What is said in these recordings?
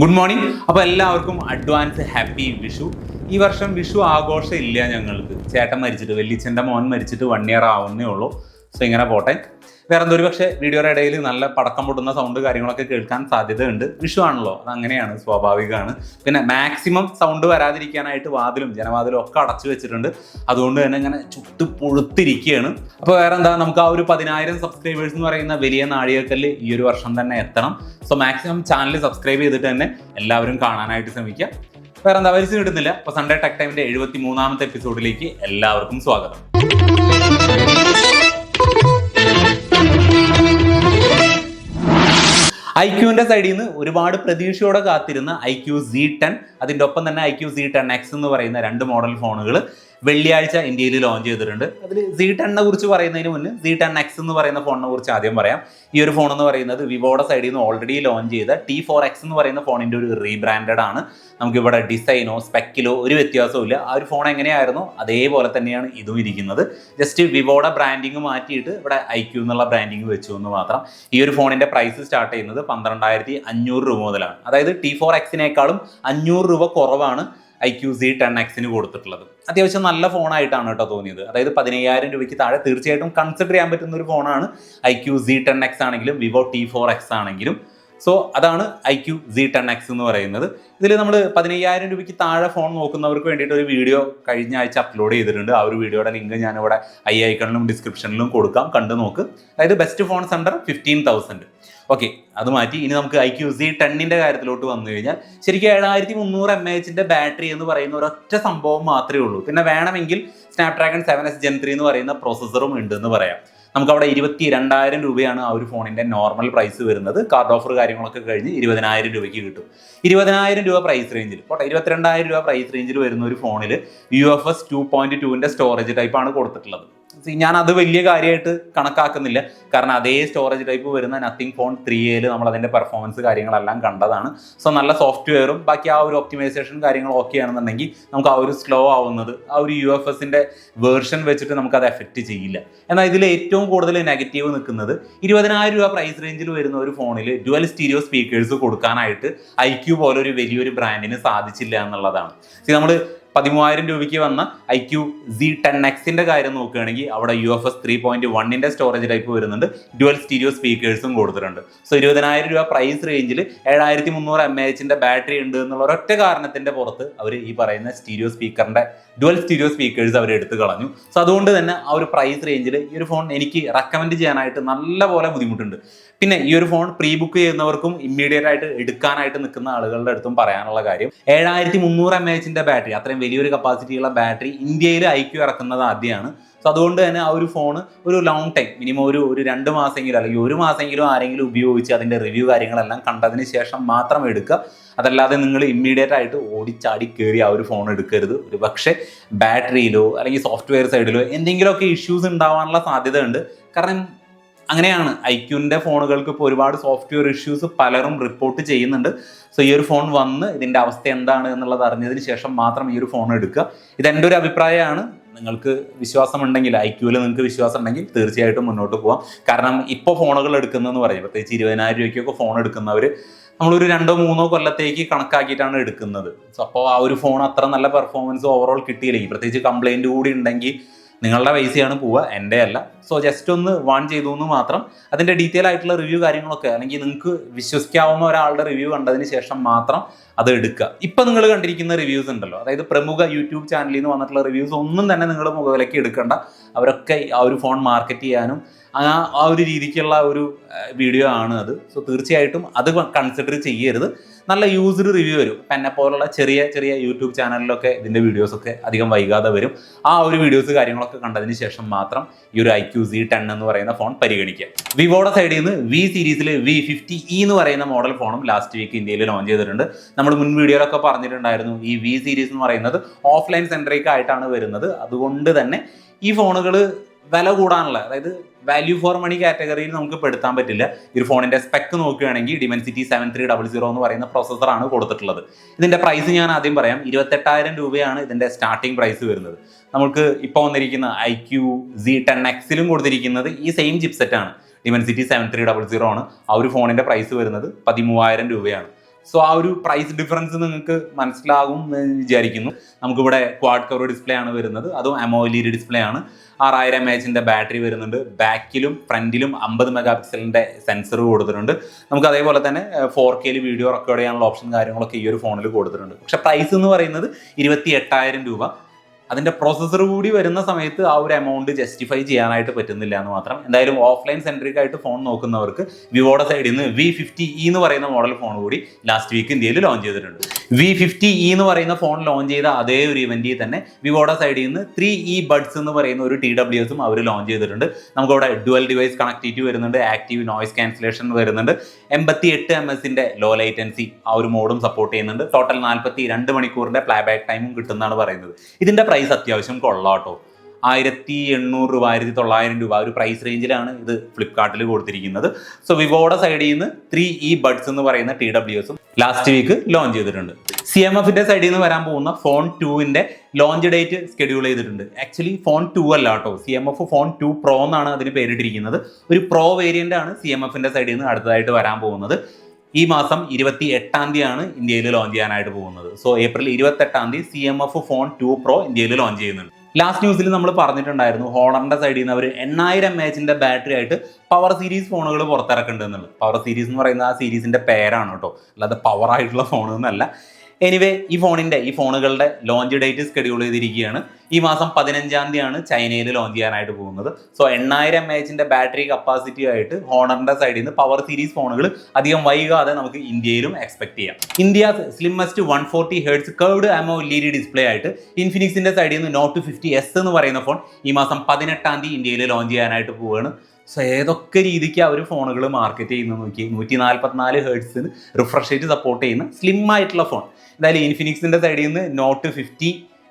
Good morning അപ്പോൾ എല്ലാവർക്കും advance happy Vishu. ഈ വർഷം വിഷു ആഘോഷം ഇല്ല ഞങ്ങൾക്ക്. ചേട്ടൻ മരിച്ചിട്ട് വെല്ലിച്ചന്റെ മോൻ മരിച്ചിട്ട് വൺ ഇയർ ആവുന്നേ ഉള്ളൂ. സോ ഇങ്ങനെ പോട്ടെ. വേറെ എന്തൊരു പക്ഷേ വീഡിയോയുടെ ഇടയിൽ നല്ല പടക്കം പൊട്ടുന്ന സൗണ്ട് കാര്യങ്ങളൊക്കെ കേൾക്കാൻ സാധ്യതയുണ്ട്. വിഷു ആണല്ലോ അത് അങ്ങനെയാണ് സ്വാഭാവികമാണ്. പിന്നെ മാക്സിമം സൗണ്ട് വരാതിരിക്കാനായിട്ട് വാതിലും ജനവാതിലും ഒക്കെ അടച്ചു വെച്ചിട്ടുണ്ട്. അതുകൊണ്ട് തന്നെ ഇങ്ങനെ ചുട്ട് പൊഴുത്തിരിക്കുകയാണ്. അപ്പോൾ വേറെ എന്താ നമുക്ക് ആ ഒരു പതിനായിരം സബ്സ്ക്രൈബേഴ്സ് എന്ന് പറയുന്ന വലിയ നാഴികക്കല്ല് ഈ ഒരു വർഷം തന്നെ എത്തണം. സോ മാക്സിമം ചാനൽ സബ്സ്ക്രൈബ് ചെയ്തിട്ട് തന്നെ എല്ലാവരും കാണാനായിട്ട് ശ്രമിക്കുക. വേറെ എന്താ വലിച്ചു കിട്ടുന്നില്ല അപ്പോൾ സൺഡേ ടെക് ടൈമിന്റെ എഴുപത്തി മൂന്നാമത്തെ എപ്പിസോഡിലേക്ക് എല്ലാവർക്കും സ്വാഗതം. ഐ ക്യൂവിന്റെ സൈഡിൽ നിന്ന് ഒരുപാട് പ്രതീക്ഷയോടെ കാത്തിരുന്ന ഐ ക്യൂ സി ടെൻ അതിന്റെ ഒപ്പം തന്നെ I Q C ten X എന്ന് പറയുന്ന രണ്ട് മോഡൽ ഫോണുകൾ വെള്ളിയാഴ്ച ഇന്ത്യയിൽ ലോഞ്ച് ചെയ്തിട്ടുണ്ട്. അതിൽ സി ടെണ്ണിനെ കുറിച്ച് പറയുന്നതിന് മുന്നേ സി ടെൻ എക്സ് എന്ന് പറയുന്ന ഫോണിനെ കുറിച്ച് ആദ്യം പറയാം. ഈ ഒരു ഫോൺ എന്ന് പറയുന്നത് വിവോയുടെ സൈഡിൽ നിന്ന് ഓൾറെഡി ലോഞ്ച് ചെയ്ത ടി ഫോർ എക്സ് എന്ന് പറയുന്ന ഫോണിന്റെ ഒരു റീബ്രാൻഡഡ് ആണ്. നമുക്കിവിടെ ഡിസൈനോ സ്പെക്കിലോ ഒരു വ്യത്യാസവും ഇല്ല. ആ ഒരു ഫോൺ എങ്ങനെയായിരുന്നു? അതേപോലെ തന്നെയാണ് ഇതും ഇരിക്കുന്നത്. ജസ്റ്റ് വിവോയുടെ ബ്രാൻഡിങ് മാറ്റിയിട്ട് ഇവിടെ ഐ ക്യൂ എന്നുള്ള ബ്രാൻഡിങ് വെച്ചു എന്ന് മാത്രം. ഈ ഒരു ഫോണിന്റെ പ്രൈസ് സ്റ്റാർട്ട് ചെയ്യുന്നത് പന്ത്രണ്ടായിരത്തി അഞ്ഞൂറ് രൂപ മുതലാണ്. അതായത് ടി ഫോർ എക്സിനേക്കാളും അഞ്ഞൂറ് രൂപ കുറവാണ്. ഐ ക്യു സി ടെൻ എക്സിന് കൊടുത്തിട്ടുള്ളത്. അത്യാവശ്യം നല്ല ഫോണായിട്ടാണ് കേട്ടോ തോന്നിയത്. അതായത് പതിനയ്യായിരം രൂപയ്ക്ക് താഴെ തീർച്ചയായിട്ടും കൺസിഡർ ചെയ്യാൻ പറ്റുന്ന ഒരു ഫോണാണ് I Q C ten X ആണെങ്കിലും വിവോ ടി ഫോർ എക്സ് ആണെങ്കിലും. സോ അതാണ് I Q C ten X എന്ന് പറയുന്നത്. ഇതിൽ നമ്മൾ പതിനയ്യായിരം രൂപയ്ക്ക് താഴെ ഫോൺ നോക്കുന്നവർക്ക് വേണ്ടിയിട്ട് ഒരു വീഡിയോ കഴിഞ്ഞ ആഴ്ച അപ്ലോഡ് ചെയ്തിട്ടുണ്ട്. ആ ഒരു വീഡിയോയുടെ ലിങ്ക് ഞാനിവിടെ ഐ ഐക്കണിലും ഡിസ്ക്രിപ്ഷനിലും കൊടുക്കാം. കണ്ടു നോക്ക് അതായത് best phones under fifteen thousand okay അത് മാറ്റി. ഇനി നമുക്ക് ഐ ക്യു സി ടെന്നിന്റെ കാര്യത്തിലോട്ട് വന്നു കഴിഞ്ഞാൽ ശരിക്കും ഏഴായിരത്തി മുന്നൂറ് എം എച്ചിന്റെ ബാറ്ററി എന്ന് പറയുന്ന ഒരൊറ്റ സംഭവം മാത്രമേ ഉള്ളൂ. പിന്നെ വേണമെങ്കിൽ Snapdragon seven S Gen three എന്ന് പറയുന്ന പ്രോസസ്സറും ഉണ്ട് എന്ന് പറയാം. നമുക്ക് അവിടെ ഇരുപത്തി രണ്ടായിരം രൂപയാണ് ആ ഒരു ഫോണിന്റെ നോർമൽ പ്രൈസ് വരുന്നത്. കാർഡ് ഓഫർ കാര്യങ്ങളൊക്കെ കഴിഞ്ഞ് ഇരുപതിനായിരം രൂപയ്ക്ക് കിട്ടും. ഇരുപതിനായിരം രൂപ പ്രൈസ് റേഞ്ചിൽ പോട്ടെ ഇരുപത്തിരണ്ടായിരം രൂപ പ്രൈസ് റേഞ്ചിൽ വരുന്ന ഒരു ഫോണിൽ U F S two point ടുവിന്റെ സ്റ്റോറേജ് ടൈപ്പാണ് കൊടുത്തിട്ടുള്ളത്. ഞാൻ അത് വലിയ കാര്യമായിട്ട് കണക്കാക്കുന്നില്ല. കാരണം അതേ സ്റ്റോറേജ് ടൈപ്പ് വരുന്ന നത്തിങ് ഫോൺ ത്രീ എയിൽ നമ്മൾ അതിന്റെ പെർഫോമൻസ് കാര്യങ്ങളെല്ലാം കണ്ടതാണ്. സോ നല്ല സോഫ്റ്റ്വെയറും ബാക്കി ആ ഒരു ഒപ്റ്റിമൈസേഷൻ കാര്യങ്ങൾ ഓക്കെ ആണെന്നുണ്ടെങ്കിൽ നമുക്ക് ആ ഒരു സ്ലോ ആവുന്നത് ആ ഒരു യു എഫ് എസിന്റെ വേർഷൻ വെച്ചിട്ട് നമുക്കത് എഫക്റ്റ് ചെയ്യില്ല. എന്നാൽ ഇതിൽ ഏറ്റവും കൂടുതൽ നെഗറ്റീവ് നിൽക്കുന്നത് ഇരുപതിനായിരം രൂപ പ്രൈസ് റേഞ്ചിൽ വരുന്ന ഒരു ഫോണിൽ ഡ്യുവൽ സ്റ്റീരിയോ സ്പീക്കേഴ്സ് കൊടുക്കാനായിട്ട് ഐ ക്യൂ പോലെ ഒരു വലിയൊരു ബ്രാൻഡിന് സാധിച്ചില്ല എന്നുള്ളതാണ്. നമ്മൾ പതിമൂവായിരം രൂപയ്ക്ക് വന്ന ഐ ക്യൂ സി ടെൻ എക്സിന്റെ കാര്യം നോക്കുകയാണെങ്കിൽ അവിടെ U F S three point വണ്ണിന്റെ സ്റ്റോറേജ് ടൈപ്പ് വരുന്നുണ്ട്. ഡുവൽ സ്റ്റീരിയോ സ്പീക്കേഴ്സും കൊടുത്തിട്ടുണ്ട്. സോ ഇരുപതിനായിരം രൂപ പ്രൈസ് റേഞ്ചിൽ ഏഴായിരത്തി മുന്നൂറ് എം എച്ചിന്റെ ബാറ്ററി ഉണ്ട് എന്നുള്ള ഒരൊറ്റ കാരണത്തിന്റെ പുറത്ത് അവർ ഈ പറയുന്ന സ്റ്റീരിയോ സ്പീക്കറിന്റെ ഡുവൽ സ്റ്റീരിയോ സ്പീക്കേഴ്സ് അവർ എടുത്തു കളഞ്ഞു. സോ അതുകൊണ്ട് തന്നെ ആ ഒരു പ്രൈസ് റേഞ്ചിൽ ഈ ഒരു ഫോൺ എനിക്ക് റെക്കമെൻഡ് ചെയ്യാനായിട്ട് നല്ല പോലെ ബുദ്ധിമുട്ടുണ്ട്. പിന്നെ ഈ ഒരു ഫോൺ പ്രീ ബുക്ക് ചെയ്യുന്നവർക്കും ഇമ്മീഡിയറ്റ് ആയിട്ട് എടുക്കാനായിട്ട് നിൽക്കുന്ന ആളുകളുടെ അടുത്തും പറയാനുള്ള കാര്യം ഏഴായിരത്തി മുന്നൂറ് എം എച്ചിന്റെ ബാറ്ററി അത്രയും വലിയൊരു കപ്പാസിറ്റിയുള്ള ബാറ്ററി ഇന്ത്യയിൽ ഐക്യു ഇറക്കുന്നത് ആദ്യമാണ്. സോ അതുകൊണ്ട് തന്നെ ആ ഒരു ഫോൺ ഒരു ലോങ് ടൈം മിനിമം ഒരു ഒരു രണ്ട് മാസമെങ്കിലും അല്ലെങ്കിൽ ഒരു മാസമെങ്കിലും ആരെങ്കിലും ഉപയോഗിച്ച് അതിന്റെ റിവ്യൂ കാര്യങ്ങളെല്ലാം കണ്ടതിന് ശേഷം മാത്രം എടുക്കുക. അതല്ലാതെ നിങ്ങൾ ഇമ്മീഡിയറ്റ് ആയിട്ട് ഓടിച്ചാടി കയറി ആ ഒരു ഫോൺ എടുക്കരുത്. ഒരു പക്ഷേ ബാറ്ററിയിലോ അല്ലെങ്കിൽ സോഫ്റ്റ്വെയർ സൈഡിലോ എന്തെങ്കിലുമൊക്കെ ഇഷ്യൂസ് ഉണ്ടാവാനുള്ള സാധ്യതയുണ്ട്. കാരണം അങ്ങനെയാണ്. ഐക്യുവിന്റെ ഫോണുകൾക്ക് ഇപ്പോൾ ഒരുപാട് സോഫ്റ്റ്വെയർ ഇഷ്യൂസ് പലരും റിപ്പോർട്ട് ചെയ്യുന്നുണ്ട്. സോ ഈ ഒരു ഫോൺ വന്ന് ഇതിന്റെ അവസ്ഥ എന്താണ് എന്നുള്ളത് അറിഞ്ഞതിന് ശേഷം മാത്രം ഈ ഒരു ഫോൺ എടുക്കുക. ഇതെന്റെ ഒരു അഭിപ്രായമാണ്. നിങ്ങൾക്ക് വിശ്വാസം വിശ്വാസമുണ്ടെങ്കിൽ ക്യൂവിൽ നിങ്ങൾക്ക് വിശ്വാസം ഉണ്ടെങ്കിൽ തീർച്ചയായിട്ടും മുന്നോട്ട് പോവാം. കാരണം ഇപ്പോൾ ഫോണുകൾ എടുക്കുന്നതെന്ന് പറയും. പ്രത്യേകിച്ച് ഇരുപതിനായിരം രൂപയ്ക്കൊക്കെ ഫോൺ എടുക്കുന്നവർ നമ്മളൊരു രണ്ടോ മൂന്നോ കൊല്ലത്തേക്ക് കണക്കാക്കിയിട്ടാണ് എടുക്കുന്നത്. അപ്പോൾ ആ ഒരു ഫോൺ അത്ര നല്ല പെർഫോമൻസ് ഓവറോൾ കിട്ടിയില്ലെങ്കിൽ പ്രത്യേകിച്ച് കംപ്ലൈന്റ് കൂടി ഉണ്ടെങ്കിൽ നിങ്ങളുടെ പൈസയാണ് പോവുക എന്റെ അല്ല. സോ ജസ്റ്റ് ഒന്ന് വാൺ ചെയ്തു എന്ന് മാത്രം. അതിന്റെ ഡീറ്റെയിൽ ആയിട്ടുള്ള റിവ്യൂ കാര്യങ്ങളൊക്കെ അല്ലെങ്കിൽ നിങ്ങൾക്ക് വിശ്വസിക്കാവുന്ന ഒരാളുടെ റിവ്യൂ കണ്ടതിന് ശേഷം മാത്രം അത് എടുക്കുക. ഇപ്പം നിങ്ങൾ കണ്ടിരിക്കുന്ന റിവ്യൂസ് ഉണ്ടല്ലോ. അതായത് പ്രമുഖ യൂട്യൂബ് ചാനലിൽ നിന്ന് വന്നിട്ടുള്ള റിവ്യൂസ് ഒന്നും തന്നെ നിങ്ങൾ മുകളിലേക്ക് എടുക്കേണ്ട. അവരൊക്കെ ആ ഒരു ഫോൺ മാർക്കറ്റ് ചെയ്യാനും ആ ആ ഒരു രീതിക്കുള്ള ഒരു വീഡിയോ ആണ് അത്. സോ തീർച്ചയായിട്ടും അത് കൺസിഡർ ചെയ്യരുത്. നല്ല യൂസ്ഡ് റിവ്യൂ വരും. ഇപ്പം എന്നെ പോലുള്ള ചെറിയ ചെറിയ യൂട്യൂബ് ചാനലിലൊക്കെ ഇതിന്റെ വീഡിയോസൊക്കെ അധികം വൈകാതെ വരും. ആ ഒരു വീഡിയോസ് കാര്യങ്ങളൊക്കെ കണ്ടതിന് ശേഷം മാത്രം ഈ ഒരു ഐ ക്യു സി ടെൻ എന്ന് പറയുന്ന ഫോൺ പരിഗണിക്കുക. വിവോയുടെ സൈഡിൽ നിന്ന് വി സീരീസിൽ വി ഫിഫ്റ്റി ഇ എന്ന് പറയുന്ന മോഡൽ ഫോണും ലാസ്റ്റ് വീക്ക് ഇന്ത്യയിൽ ലോഞ്ച് ചെയ്തിട്ടുണ്ട്. നമ്മൾ മുൻ വീഡിയോയിലൊക്കെ പറഞ്ഞിട്ടുണ്ടായിരുന്നു ഈ വി സീരീസ് എന്ന് പറയുന്നത് ഓഫ്ലൈൻ സെൻട്രിക് ആയിട്ടാണ് വരുന്നത്. അതുകൊണ്ട് തന്നെ ഈ ഫോണുകൾ വില കൂടാനുള്ള അതായത് വാല്യൂ ഫോർ മണി കാറ്റഗറിയിൽ നമുക്ക് പെടുത്താൻ പറ്റില്ല. ഈ ഫോണിന്റെ സ്പെക്ക് നോക്കുകയാണെങ്കിൽ Dimensity seven three double zero എന്ന് പറയുന്ന പ്രോസസ്സറാണ് കൊടുത്തിട്ടുള്ളത്. ഇതിന്റെ പ്രൈസ് ഞാൻ ആദ്യം പറയാം. ഇരുപത്തെട്ടായിരം രൂപയാണ് ഇതിന്റെ സ്റ്റാർട്ടിംഗ് പ്രൈസ് വരുന്നത്. നമുക്ക് ഇപ്പോൾ വന്നിരിക്കുന്ന ഐ ക്യു സി ടെൻ എക്സിലും കൊടുത്തിരിക്കുന്നത് ഈ സെയിം ചിപ്സെറ്റ് ആണ്. Dimensity seven three double zero ആണ്. ആ ഒരു ഫോണിന്റെ പ്രൈസ് വരുന്നത് പതിമൂവായിരം രൂപയാണ്. സോ ആ ഒരു പ്രൈസ് ഡിഫറൻസ് നിങ്ങൾക്ക് മനസ്സിലാകും എന്ന് വിചാരിക്കുന്നു. നമുക്കിവിടെ ക്വാഡ് കവർ ഡിസ്പ്ലേ ആണ് വരുന്നത്. അതും അമോലീഡ് ഡിസ്പ്ലേ ആണ്. ആറായിരം എച്ചിന്റെ ബാറ്ററി വരുന്നുണ്ട്. ബാക്കിലും ഫ്രണ്ടിലും അമ്പത് മെഗാ പിക്സലിന്റെ സെൻസർ കൊടുത്തിട്ടുണ്ട്. നമുക്ക് അതേപോലെ തന്നെ ഫോർ കെയിൽ വീഡിയോ റെക്കോർഡ് ചെയ്യാനുള്ള ഓപ്ഷൻ കാര്യങ്ങളൊക്കെ ഈ ഒരു ഫോണിൽ കൊടുത്തിട്ടുണ്ട്. പക്ഷേ പ്രൈസ് എന്ന് പറയുന്നത് ഇരുപത്തി എട്ടായിരം രൂപ. അതിന്റെ പ്രോസസ്സർ കൂടി വരുന്ന സമയത്ത് ആ ഒരു എമൗണ്ട് ജസ്റ്റിഫൈ ചെയ്യാനായിട്ട് പറ്റുന്നില്ല എന്ന് മാത്രം. എന്തായാലും ഓഫ്ലൈൻ സെൻട്രിക് ആയിട്ട് ഫോൺ നോക്കുന്നവർക്ക് വിവോയുടെ സൈഡിൽ നിന്ന് വി ഫിഫ്റ്റി ഇ എന്ന് പറയുന്ന മോഡൽ ഫോൺ കൂടി ലാസ്റ്റ് വീക്ക് ഇന്ത്യയിൽ ലോഞ്ച് ചെയ്തിട്ടുണ്ട്. വി ഫിഫ്റ്റി ഇ എന്ന് പറയുന്ന ഫോൺ ലോഞ്ച് ചെയ്ത അതേ ഒരു ഇവന്റിൽ തന്നെ വിവോയുടെ സൈഡിൽ നിന്ന് ത്രീ ഇ ബഡ്സ് എന്ന് പറയുന്ന ഒരു ടി ഡബ്ല്യു എസും അവർ ലോഞ്ച് ചെയ്തിട്ടുണ്ട്. നമുക്ക് അവിടെ ഡുവൽ ഡിവൈസ് കണക്ടിവിറ്റി വരുന്നുണ്ട് ആക്റ്റീവ് നോയ്സ് ക്യാൻസലേഷൻ വരുന്നുണ്ട്. എൺപത്തി എട്ട് എം എസിന്റെ ലോ ലൈറ്റൻസി ആ ഒരു മോഡും സപ്പോർട്ട് ചെയ്യുന്നുണ്ട്. ടോട്ടൽ നാൽപ്പത്തി രണ്ട് മണിക്കൂറിന്റെ പ്ലേ ബാക്ക് ടൈമും കിട്ടുന്നതാണ് പറയുന്നത്. ഇതിന്റെ പ്രൈസ് അത്യാവശ്യം കൊള്ളാട്ടോ ആയിരത്തി എണ്ണൂറ് രൂപ ആയിരത്തി തൊള്ളായിരം രൂപ ഒരു പ്രൈസ് റേഞ്ചിലാണ് ഇത് ഫ്ലിപ്കാർട്ടിൽ കൊടുത്തിരിക്കുന്നത്. സോ വിവോയുടെ സൈഡിൽ നിന്ന് ത്രീ ഇ ബഡ്സ് എന്ന് പറയുന്ന ടി ഡബ്ല്യു എസും ലാസ്റ്റ് വീക്ക് ലോഞ്ച് ചെയ്തിട്ടുണ്ട്. സി എം എഫിന്റെ സൈഡിൽ നിന്ന് വരാൻ പോകുന്ന ഫോൺ ടുവിന്റെ ലോഞ്ച് ഡേറ്റ് സ്കെഡ്യൂൾ ചെയ്തിട്ടുണ്ട്. ആക്ച്വലി ഫോൺ ടു അല്ല കേട്ടോ. C M F phone two pro എന്നാണ് അതിന് പേരിട്ടിരിക്കുന്നത്. ഒരു പ്രോ വേരിയന്റ് ആണ് സി എം എഫിന്റെ സൈഡിൽ നിന്ന് അടുത്തതായിട്ട് വരാൻ പോകുന്നത്. ഈ മാസം ഇരുപത്തി എട്ടാം തീയതിയാണ് ഇന്ത്യയിൽ ലോഞ്ച് ചെയ്യാനായിട്ട് പോകുന്നത്. സോ ഏപ്രിൽ ഇരുപത്തെട്ടാം തീയതി C M F phone two pro ഇന്ത്യയിൽ ലോഞ്ച് ചെയ്യുന്നുണ്ട്. ലാസ്റ്റ് ന്യൂസിൽ നമ്മൾ പറഞ്ഞിട്ടുണ്ടായിരുന്നു ഹോണറിന്റെ സൈഡിൽ നിന്ന് അവർ എണ്ണായിരം എച്ചിന്റെ ബാറ്ററി ആയിട്ട് പവർ സീരീസ് ഫോണുകൾ പുറത്തിറക്കുന്നുണ്ട് എന്നുള്ളത്. പവർ സീരീസ് എന്ന് പറയുന്ന ആ സീരീസിന്റെ പേരാണ് കേട്ടോ. അല്ലാതെ പവർ ആയിട്ടുള്ള എനിവേ ഈ ഫോണിന്റെ ഈ ഫോണുകളുടെ ലോഞ്ച് ഡേറ്റ് സ്കെഡ്യൂൾ ചെയ്തിരിക്കുകയാണ്. ഈ മാസം പതിനഞ്ചാം തീയതിയാണ് ചൈനയിൽ ലോഞ്ച് ചെയ്യാനായിട്ട് പോകുന്നത്. സോ എണ്ണായിരം എം എച്ചിന്റെ ബാറ്ററി കപ്പാസിറ്റി ആയിട്ട് ഹോണറിന്റെ സൈഡിൽ നിന്ന് പവർ സീരീസ് ഫോണുകൾ അധികം വൈകാതെ നമുക്ക് ഇന്ത്യയിലും എക്സ്പെക്ട് ചെയ്യാം. India slimmest one forty hertz curved AMOLED display ആയിട്ട് ഇൻഫിനിക്സിന്റെ സൈഡിൽ നിന്ന് നോട്ട് ഫിഫ്റ്റി എസ് എന്ന് പറയുന്ന ഫോൺ ഈ മാസം പതിനെട്ടാം തീയതി ഇന്ത്യയിൽ ലോഞ്ച് ചെയ്യാനായിട്ട് പോവുകയാണ്. സോ ഏതൊക്കെ രീതിക്ക് അവർ ഫോണുകൾ മാർക്കറ്റ് ചെയ്യുന്ന നോക്കി? നൂറ്റി നാൽപ്പത്തിനാല് ഹേർട്സിന് റിഫ്രഷ് റേറ്റ് സപ്പോർട്ട് ചെയ്യുന്ന സ്ലിം ആയിട്ടുള്ള ഫോൺ എന്തായാലും ഇൻഫിനിക്സിന്റെ സൈഡിൽ നിന്ന് നോട്ട് ഫിഫ്റ്റി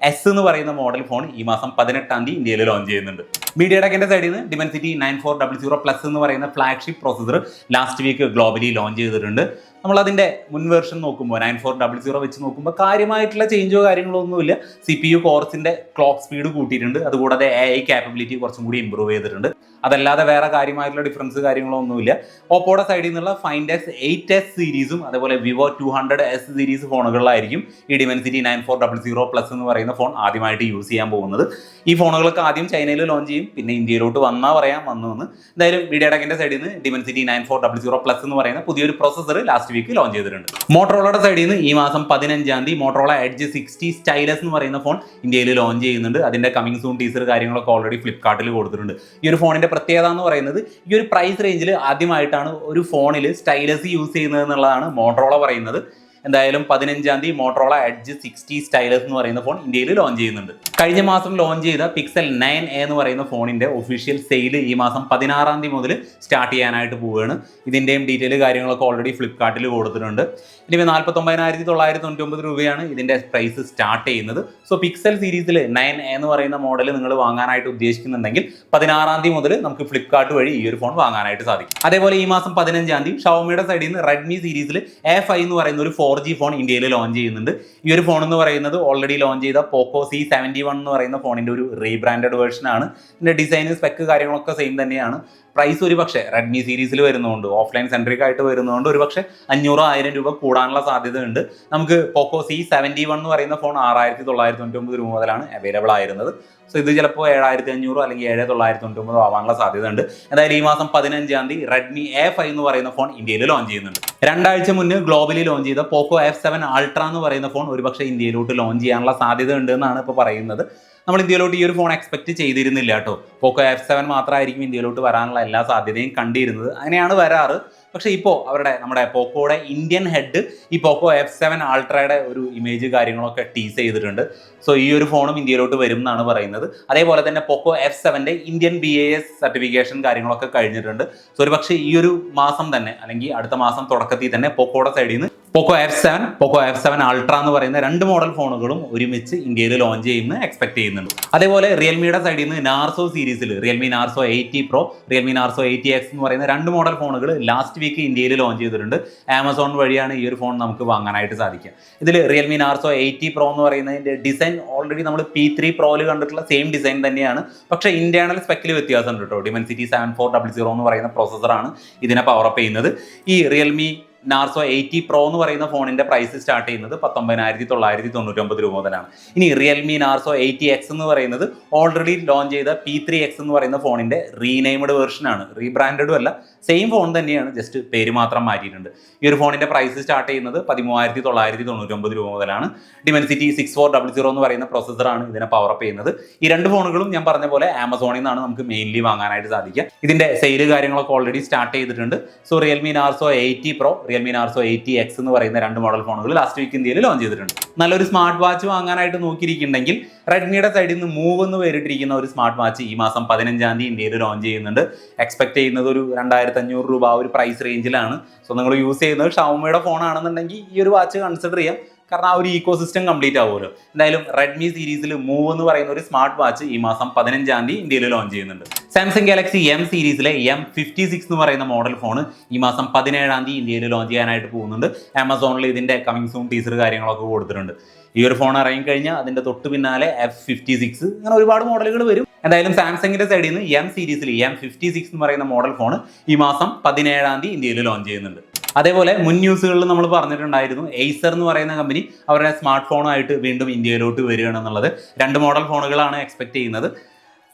എസ് എന്ന് പറയുന്ന മോഡൽ ഫോൺ ഈ മാസം പതിനെട്ടാം തീയതി ഇന്ത്യയിൽ ലോഞ്ച് ചെയ്യുന്നുണ്ട്. മീഡിയ ടെക്കിന്റെ സൈഡിൽ നിന്ന് Dimensity nine four double zero plus എന്ന് പറയുന്ന flagship processor last week globally launch ചെയ്തിട്ടുണ്ട്. നമ്മൾ അതിന്റെ മുൻ വേർഷൻ നോക്കുമ്പോൾ നയൻ ഫോർ ഡബിൾ സീറോ വെച്ച് നോക്കുമ്പോൾ കാര്യമായിട്ടുള്ള ചേഞ്ചോ കാര്യങ്ങളോ ഒന്നുമില്ല. സി പി യു കോർസിന്റെ ക്ലോക്ക് സ്പീഡ് കൂട്ടിയിട്ടുണ്ട്. അതുകൂടാതെ എ ഐ ക്യാപ്പബിലിറ്റി കുറച്ചും കൂടി ഇമ്പ്രൂവ് ചെയ്തിട്ടുണ്ട്. അതല്ലാതെ വേറെ കാര്യമായിട്ടുള്ള ഡിഫറൻസ് കാര്യങ്ങളോ ഒന്നുമില്ല. ഓപ്പോയുടെ സൈഡിൽ നിന്നുള്ള ഫൈൻഡ് എസ് എയ്റ്റ് എസ് സീരീസും അതേപോലെ Vivo two hundred S series ഫോണുകളിലായിരിക്കും ഈ Dimensity nine four double zero plus എന്ന് പറയുന്ന ഫോൺ ആദ്യമായിട്ട് യൂസ് ചെയ്യാൻ പോകുന്നത്. ഈ ഫോണുകളൊക്കെ ആദ്യം ചൈനയിൽ ലോഞ്ച് ചെയ്യും. പിന്നെ ഇന്ത്യയിലോട്ട് വന്നാൽ പറയാം വന്നു എന്ന് എന്തായാലും മീഡിയ ടെക്കിന്റെ സൈഡിൽ നിന്ന് Dimensity nine four double zero plus എന്ന് പറയുന്ന പുതിയൊരു പ്രോസസ്സർ ലാസ്റ്റ് വീക്ക് ലോഞ്ച് ചെയ്തിട്ടുണ്ട്. മോട്ടറോളയുടെ സൈഡിൽ നിന്ന് ഈ മാസം പതിനഞ്ചാം തീയതി മോട്ടറോള എഡ്ജ് സിക്സ്റ്റി സ്റ്റൈലസ് എന്ന് പറയുന്ന ഫോൺ ഇന്ത്യയിൽ ലോഞ്ച് ചെയ്യുന്നുണ്ട്. അതിന്റെ കമ്മിങ് സൂൺ ടീസർ കാര്യങ്ങളൊക്കെ ഓൾറെഡി ഫ്ലിപ്കാർട്ടിൽ കൊടുത്തിട്ടുണ്ട്. ഈ ഒരു ഫോണിന്റെ പ്രത്യേകത എന്ന് പറയുന്നത് ഈ ഒരു പ്രൈസ് റേഞ്ചിൽ ആദ്യമായിട്ടാണ് ഒരു ഫോണിൽ സ്റ്റൈലസ് യൂസ് ചെയ്യുന്നത് എന്നുള്ളതാണ് മോട്ടറോള പറയുന്നത്. എന്തായാലും പതിനഞ്ചാം തീയതി മോട്ടറോള എഡ്ജ് സിക്സ്റ്റി സ്റ്റൈലസ് എന്ന് പറയുന്ന ഫോൺ ഇന്ത്യയിൽ ലോഞ്ച് ചെയ്യുന്നുണ്ട്. കഴിഞ്ഞ മാസം ലോഞ്ച് ചെയ്ത പിക്സൽ നയൻ എ എന്ന് പറയുന്ന ഫോണിന്റെ ഒഫീഷ്യൽ സെയിൽ ഈ മാസം പതിനാറാം തീയതി മുതൽ സ്റ്റാർട്ട് ചെയ്യാനായിട്ട് പോവുകയാണ്. ഇതിന്റെയും ഡീറ്റെയിൽ കാര്യങ്ങളൊക്കെ ഓൾറെഡി ഫ്ലിപ്കാർട്ടിൽ കൊടുത്തിട്ടുണ്ട്. ഇനി നാൽപ്പത്തൊമ്പതിനായിരത്തി തൊള്ളായിരത്തി തൊണ്ണൂറ്റി രൂപയാണ് ഇതിന്റെ പ്രൈസ് സ്റ്റാർട്ട് ചെയ്യുന്നത്. സോ പിക്സൽ സീരീസിൽ നയൻ എ എന്ന് പറയുന്ന മോഡൽ നിങ്ങൾ വാങ്ങാനായിട്ട് ഉദ്ദേശിക്കുന്നുണ്ടെങ്കിൽ പതിനാറാം തീയതി മുതൽ നമുക്ക് ഫ്ലിപ്കാർട്ട് വഴി ഈ ഒരു ഫോൺ വാങ്ങാനായിട്ട് സാധിക്കും. അതേപോലെ ഈ മാസം പതിനഞ്ചാം തീയതി ഷവോമിയുടെ സൈഡിൽ നിന്ന് റെഡ്മി സീരീസിൽ എ ഫൈവ് എന്ന് പറയുന്ന ഒരു ജി ഫോൺ ഇന്ത്യയിൽ ലോഞ്ച് ചെയ്യുന്നുണ്ട്. ഈ ഒരു ഫോൺ എന്ന് പറയുന്നത് ഓൾറെഡി ലോഞ്ച് ചെയ്ത പോക്കോ സി സെവന്റി വൺ എന്ന് പറയുന്ന ഫോണിന്റെ ഒരു റീബ്രാൻഡഡ് വേർഷനാണ് ആണ്. ഇതിന്റെ ഡിസൈൻ സ്പെക്ക് കാര്യങ്ങളൊക്കെ സെയിം തന്നെയാണ്. പ്രൈസ് ഒരു പക്ഷേ റെഡ്മി സീരീസിൽ വരുന്നതുകൊണ്ട് ഓഫ്ലൈൻ സെൻട്രിക് ആയിട്ട് വരുന്നതുകൊണ്ട് ഒരു പക്ഷേ അഞ്ഞൂറോ ആയിരം രൂപ കൂടാനുള്ള സാധ്യതയുണ്ട്. നമുക്ക് പോക്കോ സി സെവന്റി വൺ എന്ന് പറയുന്ന ഫോൺ ആറായിരത്തി തൊള്ളായിരത്തി തൊണ്ണൂറ്റി രൂപ മുതലാണ് അവൈലബിൾ ആയിരുന്നത്. സോ ഇത് ചിലപ്പോൾ ഏഴായിരത്തി അഞ്ഞൂറോ അല്ലെങ്കിൽ ഏഴ് തൊള്ളായിരത്തി തൊണ്ണൂറ്റി ആവാനുള്ള സാധ്യതയുണ്ട്. എന്തായാലും ഈ മാസം പതിനഞ്ചാം തീയതി റെഡ്മി എ ഫൈവ് എന്ന് പറയുന്ന ഫോൺ ഇന്ത്യയിൽ ലോഞ്ച് ചെയ്യുന്നുണ്ട്. രണ്ടാഴ്ച മുന്നേ ഗ്ലോബലി ലോഞ്ച് ചെയ്ത പോക്കോ എഫ് സെവൻ അൾട്ര എന്ന് പറയുന്ന ഫോൺ ഒരുപക്ഷെ ഇന്ത്യയിലോട്ട് ലോഞ്ച് ചെയ്യാനുള്ള സാധ്യത ഉണ്ട് എന്നാണ് ഇപ്പോൾ പറയുന്നത്. നമ്മൾ ഇന്ത്യയിലോട്ട് ഈ ഒരു ഫോൺ എക്സ്പെക്ട് ചെയ്തിരുന്നില്ല കേട്ടോ. പോക്കോ എഫ് സെവൻ മാത്രമായിരിക്കും ഇന്ത്യയിലോട്ട് വരാനുള്ള എല്ലാ സാധ്യതയും കണ്ടിരുന്നത്. അങ്ങനെയാണ് വരാറ്. പക്ഷെ ഇപ്പോൾ അവരുടെ നമ്മുടെ പോക്കോയുടെ ഇന്ത്യൻ ഹെഡ് ഈ പോക്കോ എഫ് സെവൻ ആൾട്രയുടെ ഒരു ഇമേജ് കാര്യങ്ങളൊക്കെ ടീസ് ചെയ്തിട്ടുണ്ട്. സോ ഈ ഒരു ഫോണും ഇന്ത്യയിലോട്ട് വരും എന്നാണ് പറയുന്നത്. അതേപോലെ തന്നെ Poco F സെവന്റെ Indian B I S certification കാര്യങ്ങളൊക്കെ കഴിഞ്ഞിട്ടുണ്ട്. സോ ഒരു പക്ഷേ ഈ ഒരു മാസം തന്നെ അല്ലെങ്കിൽ അടുത്ത മാസം തുടക്കത്തിൽ തന്നെ പോക്കോയുടെ സൈഡിൽ നിന്ന് Poco F seven Poco F seven ultra എന്ന് പറയുന്ന രണ്ട് മോഡൽ ഫോണുകളും ഒരുമിച്ച് ഇന്ത്യയിൽ ലോഞ്ച് ചെയ്യുന്ന എക്സ്പെക്ട് ചെയ്യുന്നുണ്ട്. അതേപോലെ റിയൽമിയുടെ സൈഡിൽ നിന്ന് നാർസോ സീരീസിൽ Realme Narzo eighty pro Realme Narzo eighty X എന്ന് പറയുന്ന രണ്ട് മോഡൽ ഫോണുകൾ ലാസ്റ്റ് വീക്ക് ഇന്ത്യയിൽ ലോഞ്ച് ചെയ്തിട്ടുണ്ട്. ആമസോൺ വഴിയാണ് ഈ ഒരു ഫോൺ നമുക്ക് വാങ്ങാനായിട്ട് സാധിക്കുക. ഇതിൽ റിയൽമി നാർസോ എയ്റ്റി പ്രോ എന്ന് പറയുന്നതിന്റെ ഡിസൈൻ ഓൾറെഡി നമ്മൾ പി ത്രീ പ്രോയിൽ കണ്ടിട്ടുള്ള സെയിം ഡിസൈൻ തന്നെയാണ്. പക്ഷേ ഇന്റേണൽ സ്പെക്കിൽ വ്യത്യാസമുണ്ട് കേട്ടോ Dimensity seven four double zero എന്ന് പറയുന്ന പ്രോസസ്സറാണ് ഇതിനെ പവർ അപ്പ് ചെയ്യുന്നത്. ഈ റിയൽമി നാർസോ എയ്റ്റി പ്രോ എന്ന് പറയുന്ന ഫോണിന്റെ പ്രൈസ് സ്റ്റാർട്ട് ചെയ്യുന്നത് പത്തൊമ്പതിനായിരത്തി തൊള്ളായിരത്തി തൊണ്ണൂറ്റൊമ്പത് രൂപ മുതലാണ്. ഇനി റിയൽമി നാർസോ എയ്റ്റി എക്സ് എന്ന് പറയുന്നത് ഓൾറെഡി ലോഞ്ച് ചെയ്ത പി ത്രീ എക്സ് എന്ന് പറയുന്ന ഫോണിന്റെ റീനെയിംഡ് വേർഷനാണ് ആണ്. റീബ്രാൻഡഡും അല്ല സെയിം ഫോൺ തന്നെയാണ് ജസ്റ്റ് പേര് മാത്രം മാറ്റിയിട്ടുണ്ട്. ഈ ഒരു ഫോണിന്റെ പ്രൈസ് സ്റ്റാർട്ട് ചെയ്യുന്നത് പതിമൂവായിരത്തി തൊള്ളായിരത്തി തൊണ്ണൂറ്റൊമ്പത് രൂപ മുതലാണ്. Dimensity six four double zero എന്ന് പറയുന്ന പ്രോസസ്സറാണ് ഇതിനെ പവർ അപ്പ് ചെയ്യുന്നത്. ഈ രണ്ട് ഫോണുകളും ഞാൻ പറഞ്ഞ പോലെ ആമസോണിൽ നിന്നാണ് നമുക്ക് മെയിൻലി വാങ്ങാനായിട്ട് സാധിക്കുക. ഇതിന്റെ സെയിൽ കാര്യങ്ങളൊക്കെ ഓൾറെഡി സ്റ്റാർട്ട് ചെയ്തിട്ടുണ്ട്. So Realme Narzo eighty pro Realme Narzo eighty X എന്ന് പറയുന്ന രണ്ട് മോഡൽ ഫോണുകൾ ലാസ്റ്റ് വീക്ക് ഇന്ത്യയിൽ ലോഞ്ച് ചെയ്തിട്ടുണ്ട്. നല്ലൊരു സ്മാർട്ട് വാച്ച് വാങ്ങാനായിട്ട് നോക്കിയിരിക്കുന്നുണ്ടെങ്കിൽ റെഡ്മിയുടെ സൈഡിൽ നിന്ന് മൂവ് എന്ന് പേരിട്ടിരിക്കുന്ന ഒരു സ്മാർട്ട് വാച്ച് ഈ മാസം പതിനഞ്ചാം തീയതി ഇന്ത്യയിൽ ലോഞ്ച് ചെയ്യുന്നുണ്ട്. എക്സ്പെക്ട് ചെയ്യുന്നത് ഒരു രണ്ടായിരത്തി അഞ്ഞൂറ് രൂപ ഒരു പ്രൈസ് റേഞ്ചിലാണ് സോ നിങ്ങൾ യൂസ് ചെയ്യുന്നത് ഫോൺ ആണെന്നുണ്ടെങ്കിൽ ഈ ഒരു വാച്ച് കൺസിഡർ ചെയ്യാം. കാരണം ആ ഒരു ഈക്കോ സിസ്റ്റം കംപ്ലീറ്റ് ആവുമല്ലോ. എന്തായാലും റെഡ്മി സീരീസിൽ മൂവ് എന്ന് പറയുന്ന ഒരു സ്മാർട്ട് വാച്ച് ഈ മാസം പതിനഞ്ചാം തീയതി ഇന്ത്യയിൽ ലോഞ്ച് ചെയ്യുന്നുണ്ട്. സാംസങ് ഗാലക്സി എം സീരീസിലെ എം ഫിഫ്റ്റി സിക്സ് എന്ന് പറയുന്ന മോഡൽ ഫോൺ ഈ മാസം പതിനേഴാം തീയതി ഇന്ത്യയിൽ ലോഞ്ച് ചെയ്യാനായിട്ട് പോകുന്നുണ്ട്. ആമസോണിൽ ഇതിന്റെ കമ്മിങ് സൂൺ ടീസർ കാര്യങ്ങളൊക്കെ കൊടുത്തിട്ടുണ്ട്. ഈ ഒരു ഫോൺ ഇറങ്ങിക്കഴിഞ്ഞാൽ അതിന്റെ തൊട്ട് പിന്നാലെ എഫ് ഫിഫ്റ്റി സിക്സ് അങ്ങനെ ഒരുപാട് മോഡലുകൾ വരും. എന്തായാലും സാംസങ്ങിന്റെ സൈഡിൽ നിന്ന് എം സീരീസിൽ എം ഫിഫ്റ്റി സിക്സ് എന്ന് പറയുന്ന മോഡൽ ഫോൺ ഈ മാസം പതിനേഴാം തീയതി ഇന്ത്യയിൽ ലോഞ്ച് ചെയ്യുന്നുണ്ട്. അതേപോലെ മുൻ ന്യൂസുകളിൽ നമ്മൾ പറഞ്ഞിട്ടുണ്ടായിരുന്നു എയ്സർ എന്ന് പറയുന്ന കമ്പനി അവരുടെ സ്മാർട്ട് ഫോണുമായിട്ട് വീണ്ടും ഇന്ത്യയിലോട്ട് വരികയാണെന്നുള്ളത് രണ്ട് മോഡൽ ഫോണുകളാണ് എക്സ്പെക്ട് ചെയ്യുന്നത്.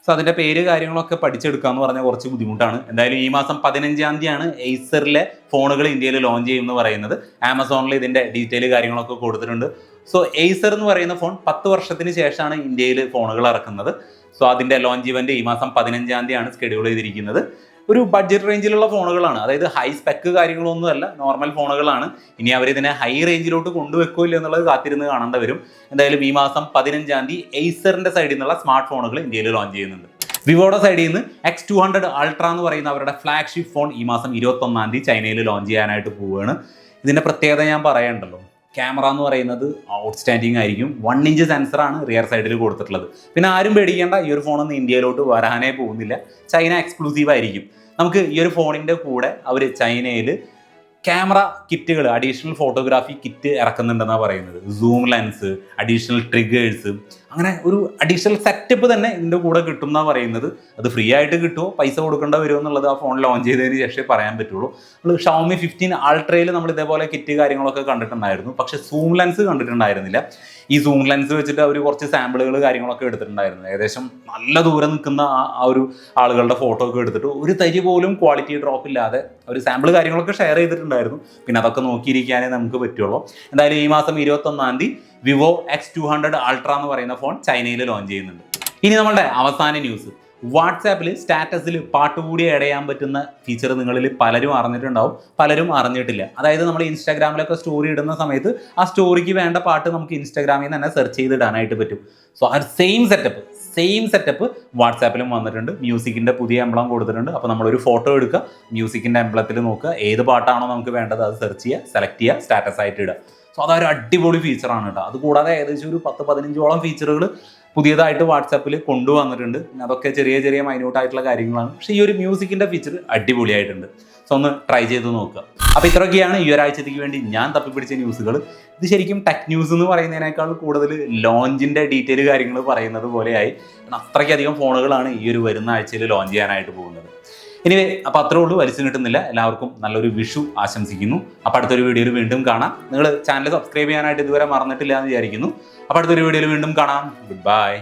സോ അതിന്റെ പേര് കാര്യങ്ങളൊക്കെ പഠിച്ചെടുക്കുക എന്ന് പറഞ്ഞാൽ കുറച്ച് ബുദ്ധിമുട്ടാണ്. എന്തായാലും ഈ മാസം പതിനഞ്ചാം തീയതിയാണ് എയ്സറിലെ ഫോണുകൾ ഇന്ത്യയിൽ ലോഞ്ച് ചെയ്യുമെന്ന് പറയുന്നത്. ആമസോണിൽ ഇതിന്റെ ഡീറ്റെയിൽ കാര്യങ്ങളൊക്കെ കൊടുത്തിട്ടുണ്ട്. സോ എയ്സർ എന്ന് പറയുന്ന ഫോൺ പത്ത് വർഷത്തിന് ശേഷമാണ് ഇന്ത്യയിൽ ഫോണുകൾ ഇറക്കുന്നത്. സോ അതിന്റെ ലോഞ്ച് ഇവന്റ് ഈ മാസം പതിനഞ്ചാം തീയതിയാണ് സ്കെഡ്യൂൾ ചെയ്തിരിക്കുന്നത്. ഒരു ബഡ്ജറ്റ് റേഞ്ചിലുള്ള ഫോണുകളാണ് അതായത് ഹൈ സ്പെക്ക് കാര്യങ്ങളൊന്നുമല്ല നോർമൽ ഫോണുകളാണ് ഇനി അവർ ഇതിനെ ഹൈ റേഞ്ചിലോട്ട് കൊണ്ടുവെക്കില്ല എന്നുള്ളത് കാത്തിരുന്ന് കാണേണ്ട വരും. എന്തായാലും ഈ മാസം പതിനഞ്ചാം തീയതി എയ്സറിന്റെ സൈഡിൽ നിന്നുള്ള സ്മാർട്ട് ഫോണുകൾ ഇന്ത്യയിൽ ലോഞ്ച് ചെയ്യുന്നുണ്ട്. വിവോയുടെ സൈഡിൽ നിന്ന് എക്സ് ടു ഹൺഡ്രഡ് അൾട്ര എന്ന് പറയുന്ന അവരുടെ ഫ്ലാഗ്ഷിപ്പ് ഫോൺ ഈ മാസം ഇരുപത്തൊന്നാം തീയതി ചൈനയിൽ ലോഞ്ച് ചെയ്യാനായിട്ട് പോവുകയാണ്. ഇതിന്റെ പ്രത്യേകത ഞാൻ പറയണ്ടല്ലോ. ക്യാമറ എന്ന് പറയുന്നത് ഔട്ട്സ്റ്റാൻഡിങ് ആയിരിക്കും. വൺ ഇഞ്ച് സെൻസറാണ് റിയർ സൈഡിൽ കൊടുത്തിട്ടുള്ളത്. പിന്നെ ആരും പേടിക്കേണ്ട ഈ ഒരു ഫോണൊന്നും ഇന്ത്യയിലോട്ട് വരാനേ പോകുന്നില്ല. ചൈന എക്സ്ക്ലൂസീവ് ആയിരിക്കും. നമുക്ക് ഈ ഒരു ഫോണിന്റെ കൂടെ അവർ ചൈനയിൽ ക്യാമറ കിറ്റുകൾ അഡീഷണൽ ഫോട്ടോഗ്രാഫി കിറ്റ് ഇറക്കുന്നുണ്ടെന്നാണ് പറയുന്നത്. സൂം ലെൻസ് അഡീഷണൽ ട്രിഗേഴ്സ് അങ്ങനെ ഒരു അഡീഷണൽ സെറ്റപ്പ് തന്നെ ഇതിന്റെ കൂടെ കിട്ടും എന്നാണ് പറയുന്നത്. അത് ഫ്രീ ആയിട്ട് കിട്ടുമോ പൈസ കൊടുക്കേണ്ട വരുമോ എന്നുള്ളത് ആ ഫോൺ ലോഞ്ച് ചെയ്തതിന് ശേഷമേ പറയാൻ പറ്റുള്ളൂ. നമ്മൾ ഷൗമി ഫിഫ്റ്റീൻ ആൾട്രയിൽ നമ്മൾ ഇതേപോലെ കിറ്റ് കാര്യങ്ങളൊക്കെ കണ്ടിട്ടുണ്ടായിരുന്നു. പക്ഷേ സൂം ലെൻസ് കണ്ടിട്ടുണ്ടായിരുന്നില്ല. ഈ സൂം ലെൻസ് വെച്ചിട്ട് അവർ കുറച്ച് സാമ്പിളുകൾ കാര്യങ്ങളൊക്കെ എടുത്തിട്ടുണ്ടായിരുന്നു. ഏകദേശം നല്ല ദൂരം നിൽക്കുന്ന ആ ഒരു ആളുകളുടെ ഫോട്ടോ ഒക്കെ എടുത്തിട്ട് ഒരു തരി പോലും ക്വാളിറ്റി ഡ്രോപ്പ് ഇല്ലാതെ ഒരു സാമ്പിൾ കാര്യങ്ങളൊക്കെ ഷെയർ ചെയ്തിട്ടുണ്ടായിരുന്നു. പിന്നെ അതൊക്കെ നോക്കിയിരിക്കാനേ നമുക്ക് പറ്റുള്ളൂ. എന്തായാലും ഈ മാസം ഇരുപത്തൊന്നാം തീയതി Vivo X two hundred ultra എന്ന് പറയുന്ന ഫോൺ ചൈനയിൽ ലോഞ്ച് ചെയ്യുന്നുണ്ട്. ഇനി നമ്മളുടെ അവസാന ന്യൂസ് വാട്സാപ്പിൽ സ്റ്റാറ്റസിൽ പാട്ട് കൂടി ചെയ്യാൻ പറ്റുന്ന ഫീച്ചർ നിങ്ങളിൽ പലരും അറിഞ്ഞിട്ടുണ്ടാവും. പലരും അറിഞ്ഞിട്ടില്ല. അതായത് നമ്മൾ ഇൻസ്റ്റാഗ്രാമിലൊക്കെ സ്റ്റോറി ഇടുന്ന സമയത്ത് ആ സ്റ്റോറിക്ക് വേണ്ട പാട്ട് നമുക്ക് ഇൻസ്റ്റാഗ്രാമിൽ നിന്ന് തന്നെ സെർച്ച് ചെയ്ത് ഇടാനായിട്ട് പറ്റും. സോ ആ സെയിം സെറ്റപ്പ് സെയിം സെറ്റപ്പ് വാട്സാപ്പിലും വന്നിട്ടുണ്ട്. മ്യൂസിക്കിന്റെ പുതിയ എംബ്ലം കൊടുത്തിട്ടുണ്ട്. അപ്പോൾ നമ്മളൊരു ഫോട്ടോ എടുക്കുക മ്യൂസിക്കിന്റെ എംബ്ലത്തിൽ നോക്കുക ഏത് പാട്ടാണോ നമുക്ക് വേണ്ടത് അത് സെർച്ച് ചെയ്യുക സെലക്ട് ചെയ്യുക സ്റ്റാറ്റസ് ആയിട്ട് ഇടുക. സോ അതൊരു അടിപൊളി ഫീച്ചറാണ് കേട്ടോ. അതുകൂടാതെ ഏകദേശം ഒരു പത്ത് പതിനഞ്ചോളം ഫീച്ചറുകൾ പുതിയതായിട്ട് വാട്സാപ്പിൽ കൊണ്ടുവന്നിട്ടുണ്ട്. അതൊക്കെ ചെറിയ ചെറിയ മൈന്യൂട്ടായിട്ടുള്ള കാര്യങ്ങളാണ്. പക്ഷേ ഈ ഒരു മ്യൂസിക്കിന്റെ ഫീച്ചർ അടിപൊളിയായിട്ടുണ്ട്. സോ ഒന്ന് ട്രൈ ചെയ്ത് നോക്കുക. അപ്പോൾ ഇത്രയൊക്കെയാണ് ഈ ഒരാഴ്ചത്തേക്ക് വേണ്ടി ഞാൻ തപ്പിപ്പിടിച്ച ന്യൂസുകൾ ഇത് ശരിക്കും ടെക് ന്യൂസ് എന്ന് പറയുന്നതിനേക്കാൾ കൂടുതൽ ലോഞ്ചിന്റെ ഡീറ്റെയിൽ കാര്യങ്ങൾ പറയുന്നത് പോലെയായി. അത്രയ്ക്കധികം ഫോണുകളാണ് ഈ ഒരു വരുന്ന ആഴ്ചയിൽ ലോഞ്ച് ചെയ്യാനായിട്ട് പോകുന്നത്. എനിവേ അപ്പോൾ അത്രേ ഉള്ളൂ. വലിച്ചു കിട്ടുന്നില്ല എല്ലാവർക്കും നല്ലൊരു വിഷു ആശംസിക്കുന്നു. അപ്പോൾ അടുത്തൊരു വീഡിയോയിൽ വീണ്ടും കാണാം. നിങ്ങൾ ചാനൽ സബ്സ്ക്രൈബ് ചെയ്യാനായിട്ട് ഇതുവരെ മറന്നിട്ടില്ല എന്ന് വിചാരിക്കുന്നു. അപ്പോൾ അടുത്തൊരു വീഡിയോയിൽ വീണ്ടും കാണാം. Good bye